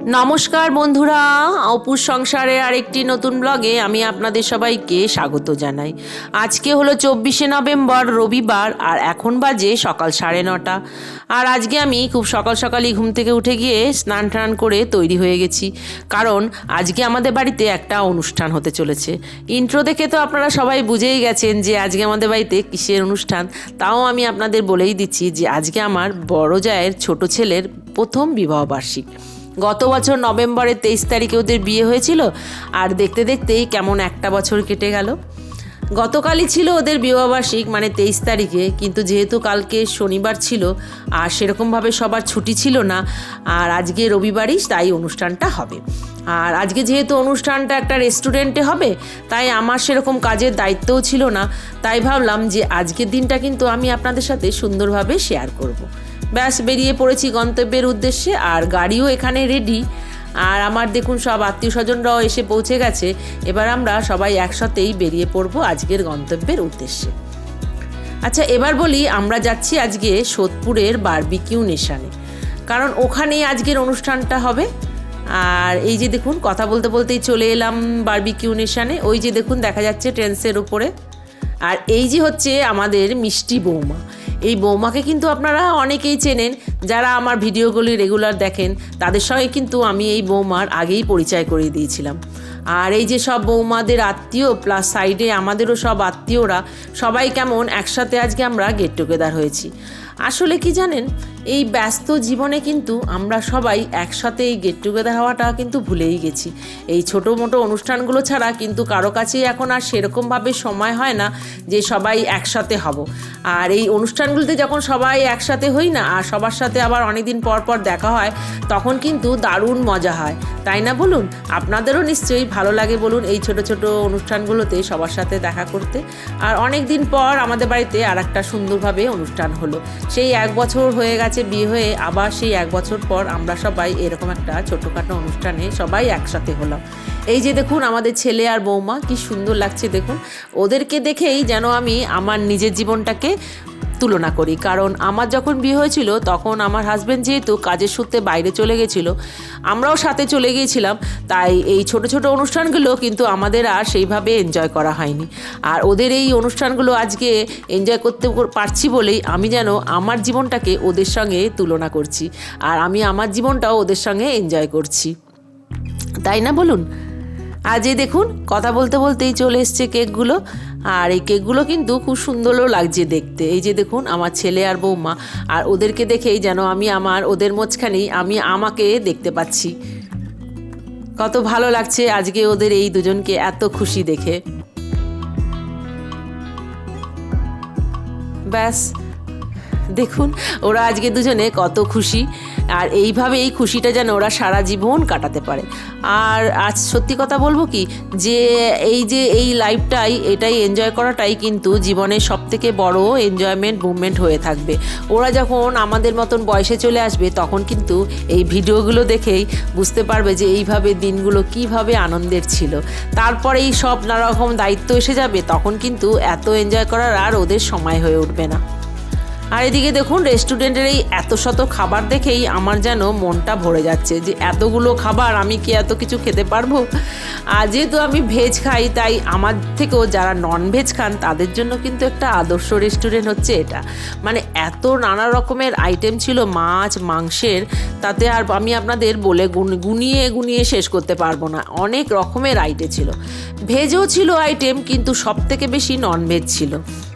নমস্কার বন্ধুরা অপুর সংসারে আরেকটি নতুন ব্লগে আমি আপনাদের সবাইকে স্বাগত জানাই। আজকে হলো চব্বিশে নভেম্বর, রবিবার, আর এখন বাজে সকাল সাড়ে নটা। আর আজকে আমি খুব সকাল সকালই ঘুম থেকে উঠে গিয়ে স্নান টান করে তৈরি হয়ে গেছি। কারণ আজকে আমাদের বাড়িতে একটা অনুষ্ঠান হতে চলেছে। ইন্ট্রো দেখে তো আপনারা সবাই বুঝেই গেছেন যে আজকে আমাদের বাড়িতে কিসের অনুষ্ঠান। তাও আমি আপনাদের বলেই দিচ্ছি যে আজকে আমার বড় জায়ের ছোট ছেলের প্রথম বিবাহবার্ষিক গত বছর নভেম্বরের তেইশ তারিখে ওদের বিয়ে হয়েছিল, আর দেখতে দেখতেই কেমন একটা বছর কেটে গেল গতকালই ছিল ওদের বিবাহবার্ষিক মানে তেইশ তারিখে, কিন্তু যেহেতু কালকে শনিবার ছিল, আর সেরকমভাবে সবার ছুটি ছিল না, আর আজকে রবিবারই তাই অনুষ্ঠানটা হবে আর আজকে যেহেতু অনুষ্ঠানটা একটা রেস্টুরেন্টে হবে, তাই আমার সেরকম কাজের দায়িত্বও ছিল না, তাই ভাবলাম যে আজকের দিনটা কিন্তু আমি আপনাদের সাথে সুন্দরভাবে শেয়ার করব। ব্যাস, বেরিয়ে পড়েছি গন্তব্যের উদ্দেশ্যে, আর গাড়িও এখানে রেডি আর আমার দেখুন সব আত্মীয় স্বজনরাও এসে পৌঁছে গেছে। এবার আমরা সবাই একসাথেই বেরিয়ে পড়ব আজকের গন্তব্যের উদ্দেশ্যে। আচ্ছা এবার বলি আমরা যাচ্ছি আজকে সোদপুরের বারবিকিউ নেশানে কারণ ওখানেই আজকের অনুষ্ঠানটা হবে। আর এই যে দেখুন, কথা বলতে বলতেই চলে এলাম বারবিকিউ নেশানে ওই যে দেখুন, দেখা যাচ্ছে ট্রেন্সের উপরে। আর এই যে হচ্ছে আমাদের মিষ্টি বৌমা। এই বৌমাকে কিন্তু আপনারা অনেকেই চেনেন, যারা আমার ভিডিওগুলি রেগুলার দেখেন, তাদের সঙ্গে কিন্তু আমি এই বৌমার আগেই পরিচয় করিয়ে দিয়েছিলাম। আর এই যে সব বৌমাদের আত্মীয় প্লাস সাইডে আমাদেরও সব আত্মীয়রা, সবাই কেমন, একসাথে আজকে আমরা গেট টুগেদার হয়েছি। আসলে কি জানেন এই ব্যস্ত জীবনে কিন্তু আমরা সবাই একসাথে এই গেট টুগেদার হওয়াটা কিন্তু ভুলেই গেছি। এই ছোটো মোটো অনুষ্ঠানগুলো ছাড়া কিন্তু কারও কাছেই এখন আর সেরকমভাবে সময় হয় না যে সবাই একসাথে হব। আর এই অনুষ্ঠানগুলোতে যখন সবাই একসাথে হই না, আর সবার সাথে আবার অনেকদিন পর পর দেখা হয়, তখন কিন্তু দারুণ মজা হয়। তাই না বলুন? আপনাদেরও নিশ্চয়ই ভালো লাগে বলুন এই ছোট ছোট অনুষ্ঠানগুলোতে সবার সাথে দেখা করতে। আর অনেক দিন পর আমাদের বাড়িতে আর একটা সুন্দরভাবে অনুষ্ঠান হলো। সেই এক বছর হয়ে গেছে বিয়ে হয়ে আবার সেই এক বছর পর আমরা সবাই এরকম একটা ছোটোখাটো অনুষ্ঠানে সবাই একসাথে হলাম। এই যে দেখুন আমাদের ছেলে আর বৌমা, কি সুন্দর লাগছে দেখুন। ওদেরকে দেখেই যেন আমি আমার নিজের জীবনটাকে তুলনা করি। কারণ আমার যখন বিয়ে হয়েছিল, তখন আমার হাজব্যান্ড যেহেতু কাজের সূত্রে বাইরে চলে গেছিল, আমরাও সাথে চলে গিয়েছিলাম, তাই এই ছোট ছোট অনুষ্ঠানগুলো কিন্তু আমাদের আর সেইভাবে এনজয় করা হয়নি। আর ওদের এই অনুষ্ঠানগুলো আজকে এনজয় করতে পারছি বলেই আমি যেন আমার জীবনটাকে ওদের সঙ্গে তুলনা করছি, আর আমি আমার জীবনটাও ওদের সঙ্গে এনজয় করছি। তাই না বলুন? আজ এই দেখুন, কথা বলতে বলতেই চলে এসছে কেকগুলো আর এই কেকগুলো কিন্তু খুব সুন্দরও লাগছে দেখতে। এই যে দেখুন, আমার ছেলে আর বৌমা। আর ওদেরকে দেখেই যেন আমি আমার ওদের মাঝখানেই আমি আমাকে দেখতে পাচ্ছি। কত ভালো লাগছে আজকে ওদের এই দুজনকে এত খুশি দেখে। ব্যাস দেখুন, ওরা আজকে দুজনে কত খুশি। আর এইভাবে এই খুশিটা যেন ওরা সারা জীবন কাটাতে পারে। আর আজ সত্যি কথা বলব কি, যে এই যে এই লাইফটাই এটাই এনজয় করাটাই কিন্তু জীবনের সব থেকে বড় এনজয়মেন্ট মুভমেন্ট হয়ে থাকবে। ওরা যখন আমাদের মতন বয়সে চলে আসবে, তখন কিন্তু এই ভিডিওগুলো দেখেই বুঝতে পারবে যে এইভাবে দিনগুলো কীভাবে আনন্দের ছিল। তারপরে এই সব নানা রকম দায়িত্ব এসে যাবে, তখন কিন্তু এত এনজয় করার আর ওদের সময় হয়ে উঠবে না। আর এদিকে দেখুন রেস্টুরেন্টের এই এত শত খাবার দেখেই আমার যেন মনটা ভরে যাচ্ছে যে এতগুলো খাবার আমি কি এত কিছু খেতে পারব? আর যেহেতু আমি ভেজ খাই, তাই আমার থেকেও যারা নন ভেজ খান, তাদের জন্য কিন্তু একটা আদর্শ রেস্টুরেন্ট হচ্ছে এটা। মানে এত নানা রকমের আইটেম ছিল, মাছ, মাংসের, তাতে আর আমি আপনাদের বলে গুনিয়ে গুনিয়ে শেষ করতে পারব না। অনেক রকমের আইটেম ছিল। ভেজও ছিল আইটেম কিন্তু সব থেকে বেশি নন ভেজ ছিল।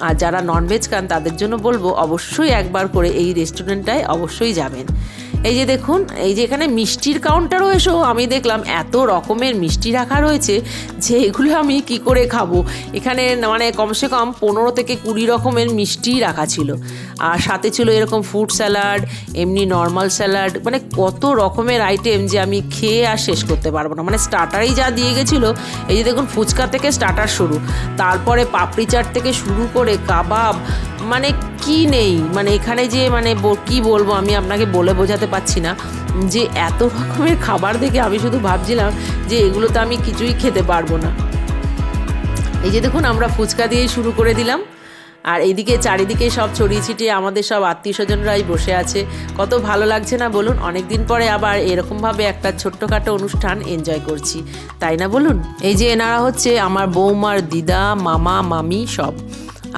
আর যারা ননভেজ খান তাদের জন্য বলব অবশ্যই একবার করে এই রেস্টুরেন্টটায় অবশ্যই যাবেন। এই যে দেখুন, এই যে এখানে মিষ্টির কাউন্টারও এসেও আমি দেখলাম এত রকমের মিষ্টি রাখা রয়েছে যে এগুলো আমি কি করে খাব? এখানে মানে কমসে কম পনেরো থেকে কুড়ি রকমের মিষ্টি রাখা ছিল। আর সাথে ছিল এরকম ফুড স্যালাড এমনি নর্মাল স্যালাড মানে কত রকমের আইটেম যে আমি খেয়ে আর শেষ করতে পারব না। মানে স্টার্টারেই যা দিয়ে গেছিল, এই যে দেখুন ফুচকা থেকে স্টার্টার শুরু। তারপরে পাপড়ি চাট থেকে শুরু করে কাবাব মানে কি নেই? মানে এখানে যে মানে কি বলব আমি আপনাকে বলে বোঝাতে পারছি না। যে এত রকমের খাবার দেখে আমি শুধু ভাবছিলাম যে এগুলো তো আমি কিছুই খেতে পারব না। এই যে দেখুন, আমরা ফুচকা দিয়েই শুরু করে দিলাম। আর এইদিকে চারিদিকে সব ছড়িয়ে ছিটিয়ে আমাদের সব আত্মীয় স্বজনরাই বসে আছে। কত ভালো লাগছে না বলুন? অনেক দিন পরে আবার এরকমভাবে একটা ছোট্টখাটো অনুষ্ঠান এনজয় করছি। তাই না বলুন? এই যে এনারা হচ্ছে আমার বৌমার দিদা, মামা, মামি সব।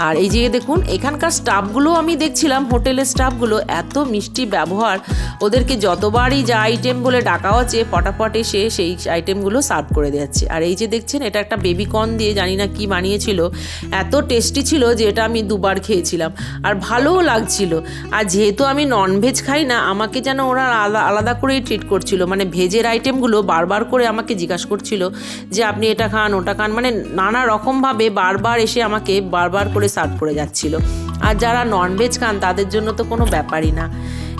আর এই যে দেখুন, এখানকার স্টাফগুলো আমি দেখছিলাম, হোটেলের স্টাফগুলো, এত মিষ্টি ব্যবহার। ওদেরকে যতবারই যা আইটেম বলে ডাকা হচ্ছে ফটাফট এসে সেই আইটেমগুলো সার্ভ করে দিচ্ছে। আর এই যে দেখছেন, এটা একটা বেবি কর্ন দিয়ে, জানি না কি বানিয়েছিল। এত টেস্টি ছিল যে এটা আমি দুবার খেয়েছিলাম। আর ভালোও লাগছিল। আর যেহেতু আমি ননভেজ খাই না, আমাকে যেন ওরা আলাদা আলাদা করেই ট্রিট করছিল। মানে ভেজের আইটেমগুলো বারবার করে আমাকে জিজ্ঞাসা করছিল যে, আপনি এটা খান, ওটা খান। মানে নানা রকমভাবে বারবার এসে আমাকে বারবার করে সার্ভ করে যাচ্ছিল। আর যারা ননভেজ খান, তাদের জন্য তো কোনো ব্যাপারই না।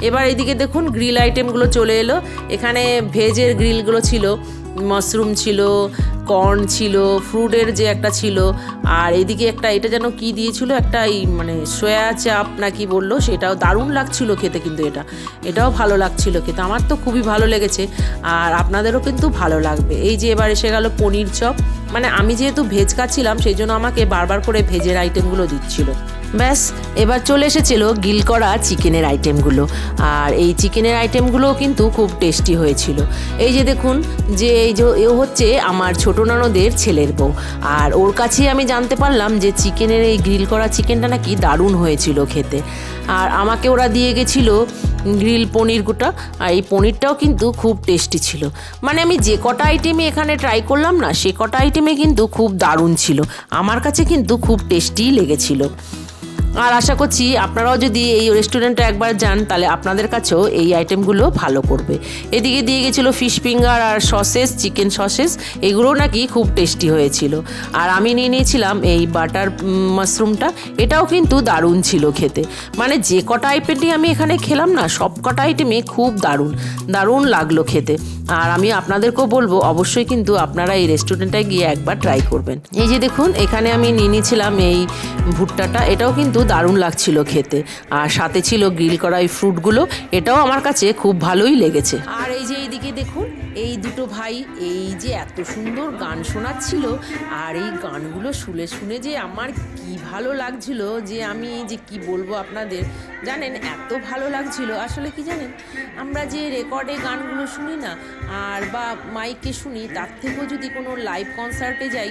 এবার এদিকে দেখুন গ্রিল আইটেমগুলো চলে এলো। এখানে ভেজের গ্রিলগুলো ছিল। মাশরুম ছিল, কর্ন ছিল, ফ্রুটের যে একটা ছিল। আর এদিকে একটা, এটা যেন কি দিয়েছিল? একটা এই মানে সয়া চাপ না কি বলল, সেটাও দারুণ লাগছিল খেতে কিন্তু এটা। এটাও ভালো লাগছিল খেতে, আমার তো খুবই ভালো লেগেছে। আর আপনাদেরও কিন্তু ভালো লাগবে। এই যে এবার এসে গেল পনির চপ। মানে আমি যেহেতু ভেজ খাচ্ছিলাম, সেই জন্য আমাকে বারবার করে ভেজের আইটেমগুলো দিচ্ছিল। ব্যাস, এবার চলে এসেছিল গিল করা চিকেনের আইটেমগুলো। আর এই চিকেনের আইটেমগুলোও কিন্তু খুব টেস্টি হয়েছিল। এই যে দেখুন, যে এই যে এ হচ্ছে আমার ছোটো ননদের ছেলের বউ। আর ওর কাছেই আমি জানতে পারলাম যে চিকেনের এই গ্রিল করা চিকেনটা নাকি দারুণ হয়েছিল খেতে। আর আমাকে ওরা দিয়ে গেছিল গ্রিল পনির গোটা। আর এই পনিরটাও কিন্তু খুব টেস্টি ছিল। মানে আমি যে কটা আইটেমে এখানে ট্রাই করলাম না, সে কটা আইটেমে কিন্তু খুব দারুণ ছিল। আমার কাছে কিন্তু খুব টেস্টিই লেগেছিল। আর আশা করছি আপনারাও যদি এই রেস্টুরেন্টে একবার যান, তাহলে আপনাদের কাছেও এই আইটেমগুলো ভালো করবে এদিকে দিয়ে গেছিল ফিশ ফিঙ্গার আর সসেস চিকেন সসেস এগুলোও নাকি খুব টেস্টি হয়েছিল। আর আমি নিয়ে নিয়েছিলাম এই বাটার মাশরুমটা এটাও কিন্তু দারুণ ছিল খেতে। মানে যে কটা আইটেমটি আমি এখানে খেলাম না, সব কটা আইটেমে খুব দারুণ। দারুণ লাগল খেতে। আর আমি আপনাদেরকেও বলব, অবশ্যই কিন্তু আপনারা এই রেস্টুরেন্টে গিয়ে একবার ট্রাই করবেন। এই যে দেখুন, এখানে আমি নিয়ে নিয়েছিলাম এই ভুট্টাটা, এটাও কিন্তু দারুণ লাগছিল খেতে। আর সাথে ছিল গ্রিল করা এই ফ্রুটগুলো, এটাও আমার কাছে খুব ভালোই লেগেছে। আর এই যে এইদিকে দেখুন, এই দুটো ভাই, এই যে এত সুন্দর গান শোনাচ্ছিল আর এই গানগুলো শুনে শুনে যে আমার কি ভালো লাগছিল, যে আমি যে কি বলব আপনাদের, জানেন এত ভালো লাগছিল। আসলে কি জানেন, আমরা যে রেকর্ডে গানগুলো শুনি না, আর বা মাইকে শুনি, তার থেকেও যদি কোনো লাইভ কনসার্টে যাই,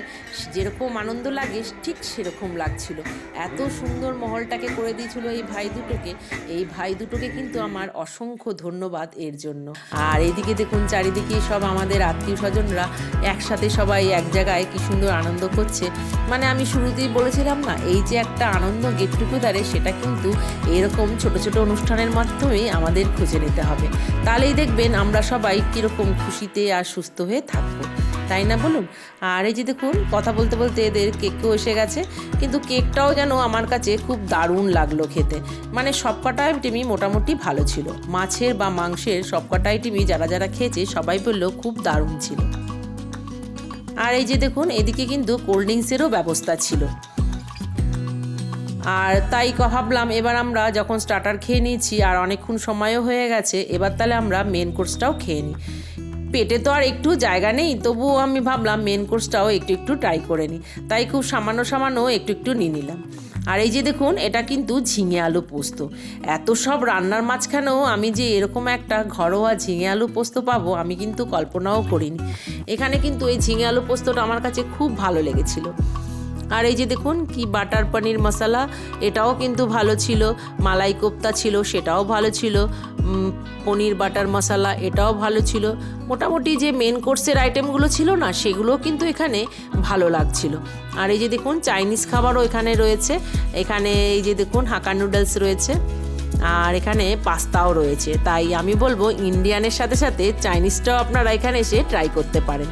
যেরকম আনন্দ লাগে, ঠিক সেরকম লাগছিল। এত সুন্দর মহলটাকে করে দিয়েছিল এই ভাই দুটোকে। এই ভাই দুটোকে কিন্তু আমার অসংখ্য ধন্যবাদ এর জন্য। আর এদিকে দেখুন, চারিদিকে সব আমাদের আত্মীয় স্বজনরা একসাথে সবাই এক জায়গায়, কি সুন্দর আনন্দ করছে। মানে আমি শুরুতেই বলেছিলাম না, এই যে একটা আনন্দ গেট টুগেদারে সেটা কিন্তু এরকম ছোট ছোট অনুষ্ঠানের মাধ্যমেই আমাদের খুঁজে নিতে হবে। তাহলেই দেখবেন আমরা সবাই কীরকম খুশিতে আর সুস্থ হয়ে থাকব। তাই না বলুন? আর এই যে দেখুন, কথা বলতে বলতে এদের কেকও এসে গেছে, কিন্তু কেকটাও যেন আমার কাছে খুব দারুণ লাগল খেতে। মানে সব কটা আইটেমই মোটামুটি ভালো ছিল। মাছের বা মাংসের সব কটা আইটেমই যারা যারা খেয়েছে, সবাই বলল খুব দারুণ ছিল। আর এই যে দেখুন, এদিকে কিন্তু কোল্ড ড্রিঙ্কসেরও ব্যবস্থা ছিল। আর তাই ভাবলাম এবার আমরা যখন স্টার্টার খেয়ে নিয়েছি আর অনেকক্ষণ সময়ও হয়ে গেছে, এবার তাহলে আমরা মেন কোর্সটাও খেয়ে নিই। পেটে তো আর একটু জায়গা নেই, তবুও আমি ভাবলাম মেন কোর্সটাও একটু একটু ট্রাই করে নিই। তাই খুব সামান্য সামান্য একটু একটু নিয়ে নিলাম। আর এই যে দেখুন, এটা কিন্তু ঝিঙে আলু পোস্ত। এত সব রান্নার মাঝখানেও আমি যে এরকম একটা ঘরোয়া ঝিঙে আলু পোস্ত পাবো, আমি কিন্তু কল্পনাও করিনি। এখানে কিন্তু এই ঝিঙে আলু পোস্তটা আমার কাছে খুব ভালো লেগেছিলো। আর এই যে দেখুন, কি বাটার পনির মশলা, এটাও কিন্তু ভালো ছিল। মালাই কোপ্তা ছিল, সেটাও ভালো ছিল। পনির, বাটার মশলা, এটাও ভালো ছিল। মোটামুটি যে মেন কোর্সের আইটেমগুলো ছিল না সেগুলো কিন্তু এখানে ভালো লাগছিল। আর এই যে দেখুন চাইনিজ খাবারও এখানে রয়েছে। এখানে এই যে দেখুন হাক্কা নুডলস রয়েছে। আর এখানে পাস্তাও রয়েছে। তাই আমি বলব ইন্ডিয়ানের সাথে সাথে চাইনিজটাও আপনারা এখানে এসে ট্রাই করতে পারেন।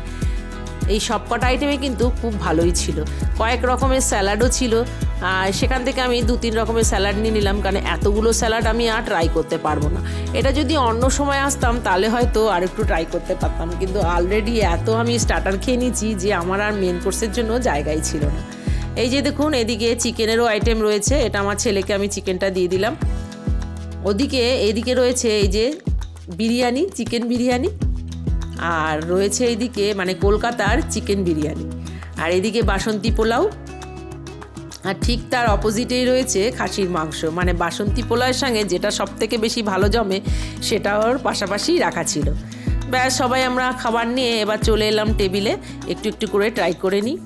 এই সব কটা আইটেমে কিন্তু খুব ভালোই ছিল। কয়েক রকমের স্যালাডও ছিল। আর সেখান থেকে আমি দু, তিন রকমের স্যালাড নিয়ে নিলাম, কারণ এতগুলো স্যালাড আমি আর ট্রাই করতে পারব না। এটা যদি অন্য সময় আসতাম, তাহলে হয়তো আর একটু ট্রাই করতে পারতাম। কিন্তু অলরেডি এত আমি স্টার্টার খেয়ে নিয়েছি যে আমার আর মেন কোর্সের জন্য জায়গাই ছিল না। এই যে দেখুন, এদিকে চিকেনেরও আইটেম রয়েছে। এটা আমার ছেলেকে আমি চিকেনটা দিয়ে দিলাম। ওদিকে, এদিকে রয়েছে এই যে বিরিয়ানি, চিকেন বিরিয়ানি। আর রয়েছে এইদিকে মানে কলকাতার চিকেন বিরিয়ানি। আর এদিকে বাসন্তী পোলাও। আর ঠিক তার অপোজিটেই রয়েছে খাসির মাংস। মানে বাসন্তী পোলায়ের সঙ্গে যেটা সব থেকে বেশি ভালো জমে, সেটা ওর পাশাপাশি রাখা ছিল। ব্যাস, সবাই আমরা খাবার নিয়ে এবার চলে এলাম টেবিলে। একটু একটু করে ট্রাই করে নিই।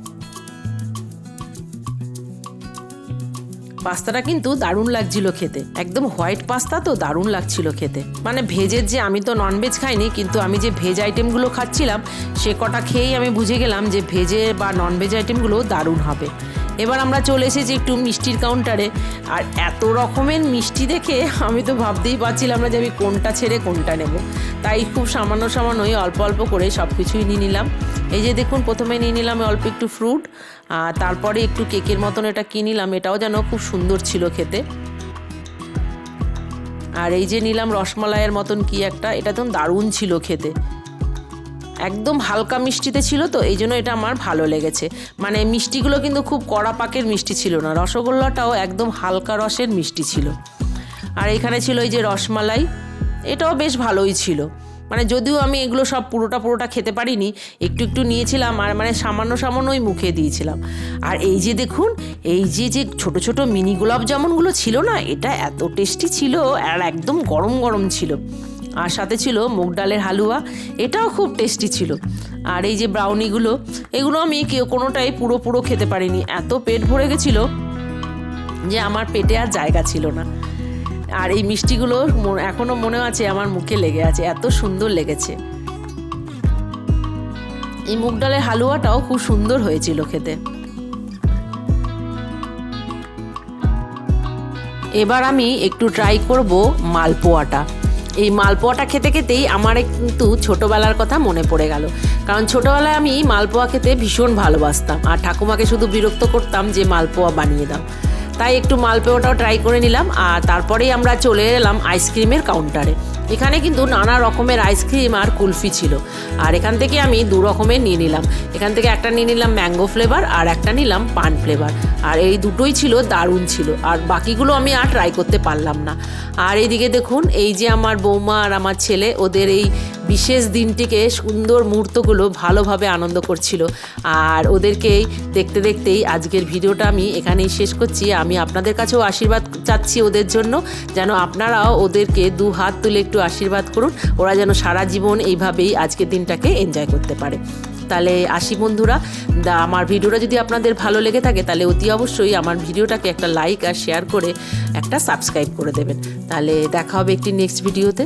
পাস্তাটা কিন্তু দারুণ লাগছিল খেতে। একদম হোয়াইট পাস্তা তো দারুণ লাগছিল খেতে। মানে ভেজের যে আমি তো ননভেজ খাইনি, কিন্তু আমি যে ভেজ আইটেমগুলো খাচ্ছিলাম, সে কটা খেয়েই আমি বুঝে গেলাম যে ভেজে বা ননভেজ আইটেমগুলো দারুণ হবে। এবার আমরা চলে এসেছি একটু মিষ্টির কাউন্টারে আর এত রকমের মিষ্টি দেখে আমি তো ভাবতেই পারছিলাম না যে আমি কোনটা ছেড়ে কোনটা নেব। তাই খুব সামান্য সামান্যই অল্প অল্প করে সব কিছুই নিয়ে নিলাম। এই যে দেখুন, প্রথমে নিয়ে নিলাম অল্প একটু ফ্রুট আর তারপরে একটু কেকের মতন এটা কিনিলাম নিলাম, এটাও যেন খুব সুন্দর ছিল খেতে। আর এই যে নিলাম রসমালাইয়ের মতন কি একটা, এটা তো দারুণ ছিল খেতে। একদম হালকা মিষ্টিতে ছিল তো, এই জন্য এটা আমার ভালো লেগেছে। মানে মিষ্টিগুলো কিন্তু খুব কড়া পাকের মিষ্টি ছিল না, রসগোল্লাটাও একদম হালকা রসের মিষ্টি ছিল। আর এখানে ছিল এই যে রসমালাই, এটাও বেশ ভালোই ছিল। মানে যদিও আমি এগুলো সব পুরোটা পুরোটা খেতে পারিনি, একটু একটু নিয়েছিলাম আর মানে সামান্য সামান্যই মুখে দিয়েছিলাম। আর এই যে দেখুন, এই যে যে ছোট ছোট মিনি গোলাপ জামুনগুলো ছিল না, এটা এত টেস্টি ছিল আর একদম গরম গরম ছিল। আর সাথে ছিল মুগ ডালের হালুয়া, এটাও খুব টেস্টি ছিল। আর এই যে ব্রাউনিগুলো, এগুলো আমি কেউ কোনোটাই পুরো পুরো খেতে পারিনি। এত পেট ভরে গেছিল যে আমার পেটে আর জায়গা ছিল না। আর এই মিষ্টিগুলো এখনও মনে আছে, আমার মুখে লেগে আছে, এত সুন্দর লেগেছে। এই মুগ ডালের হালুয়াটাও খুব সুন্দর হয়েছিল খেতে। এবার আমি একটু ট্রাই করব মালপোয়াটা। এই মালপোয়াটা খেতে খেতেই আমার কিন্তু ছোটোবেলার কথা মনে পড়ে গেল। কারণ ছোটোবেলায় আমি মালপোয়া খেতে ভীষণ ভালোবাসতাম। আর ঠাকুমাকে শুধু বিরক্ত করতাম যে মালপোয়া বানিয়ে দাও। তাই একটু মালপোয়াটাও ট্রাই করে নিলাম আর তারপরেই আমরা চলে এলাম আইসক্রিমের কাউন্টারে এখানে কিন্তু নানা রকমের আইসক্রিম আর কুলফি ছিল। আর এখান থেকে আমি দু রকমের নিয়ে নিলাম। এখান থেকে একটা নিয়ে নিলাম ম্যাঙ্গো ফ্লেভার আর একটা নিলাম পান ফ্লেভার আর এই দুটোই ছিল, দারুণ ছিল। আর বাকিগুলো আমি আর ট্রাই করতে পারলাম না। আর এইদিকে দেখুন, এই যে আমার বৌমা আর আমার ছেলে, ওদের এই বিশেষ দিনটিকে সুন্দর মুহূর্তগুলো ভালোভাবে আনন্দ করছিল। আর ওদেরকেই দেখতে দেখতেই আজকের ভিডিওটা আমি এখানেই শেষ করছি। আমি আপনাদের কাছেও আশীর্বাদ চাচ্ছি ওদের জন্য। যেন আপনারাও ওদেরকে দু হাত তুলে একটু আশীর্বাদ করুন। ওরা যেন সারা জীবন এইভাবেই আজকের দিনটাকে এনজয় করতে পারে। তাহলে আসি বন্ধুরা আমার ভিডিওটা যদি আপনাদের ভালো লেগে থাকে, তাহলে অতি অবশ্যই আমার ভিডিওটাকে একটা লাইক আর শেয়ার করে একটা সাবস্ক্রাইব করে দেবেন। তাহলে দেখা হবে একটি নেক্সট ভিডিওতে